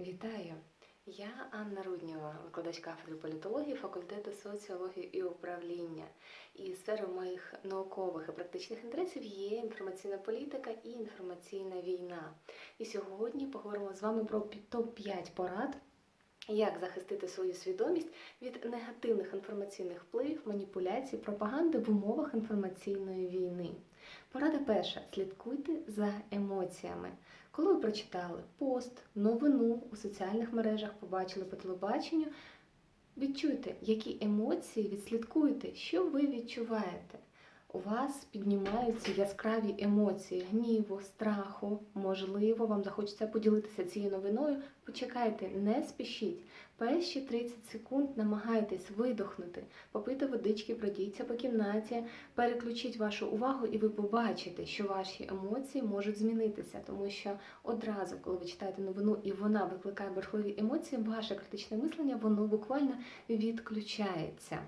Вітаю! Я Анна Руднєва, викладач кафедри політології факультету соціології і управління. І сферою моїх наукових і практичних інтересів є інформаційна політика і інформаційна війна. І сьогодні поговоримо з вами про топ-5 порад, як захистити свою свідомість від негативних інформаційних впливів, маніпуляцій, пропаганди в умовах інформаційної війни. Порада перша: слідкуйте за емоціями. Коли ви прочитали пост, новину у соціальних мережах, побачили по телебаченню, відчуйте, які емоції відслідкуйте, що ви відчуваєте. У вас піднімаються яскраві емоції гніву, страху. Можливо, вам захочеться поділитися цією новиною. Почекайте, не спішіть. Перші 30 секунд намагайтесь видохнути, попити водички, пройдіться по кімнаті, переключіть вашу увагу, і ви побачите, що ваші емоції можуть змінитися, тому що одразу, коли ви читаєте новину і вона викликає бурхливі емоції, ваше критичне мислення воно буквально відключається.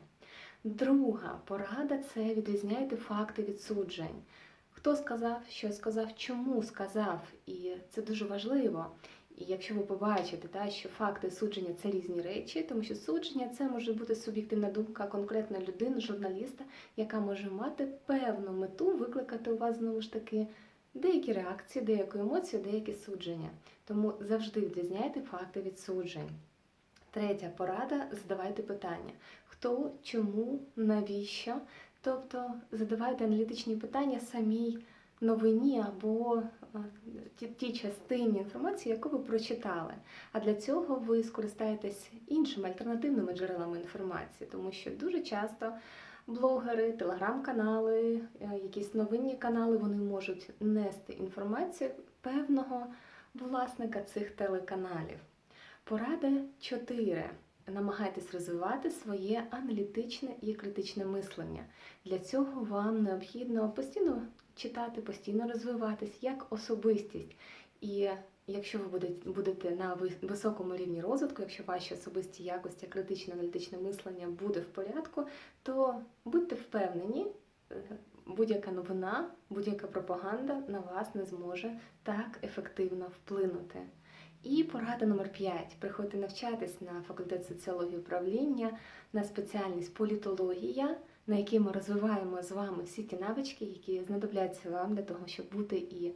Друга порада це відрізняйте факти від суджень. Хто сказав, що сказав, чому сказав, і це дуже важливо. І якщо ви побачите, та, що факти судження це різні речі, тому що судження це може бути суб'єктивна думка конкретної людини, журналіста, яка може мати певну мету викликати у вас знову ж таки деякі реакції, деяку емоцію, деякі судження. Тому завжди відрізняйте факти від суджень. Третя порада задавайте питання: хто, чому, навіщо? Тобто задавайте аналітичні питання самій новині або е, тій частині інформації, яку ви прочитали. А для цього ви скористаєтесь іншими альтернативними джерелами інформації, тому що дуже часто блогери, телеграм-канали, е, якісь новинні канали вони можуть нести інформацію певного власника цих телеканалів. Порада 4. Намагайтесь розвивати своє аналітичне і критичне мислення. Для цього вам необхідно постійно читати, постійно розвиватись як особистість. І якщо ви будете, на високому рівні розвитку, якщо ваші особисті якості, критичне аналітичне мислення буде в порядку, то будьте впевнені, е, будь-яка новина, будь-яка пропаганда на вас не зможе так ефективно вплинути. І порада номер 5. Приходьте навчатись на факультет соціології управління, на спеціальність політологія, на якій ми розвиваємо з вами всі ті навички, які знадобляться вам для того, щоб бути і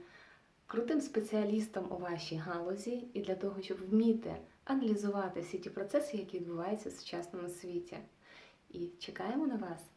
крутим спеціалістом у вашій галузі, і для того, щоб вміти аналізувати всі ті процеси, які відбуваються в сучасному світі. І чекаємо на вас.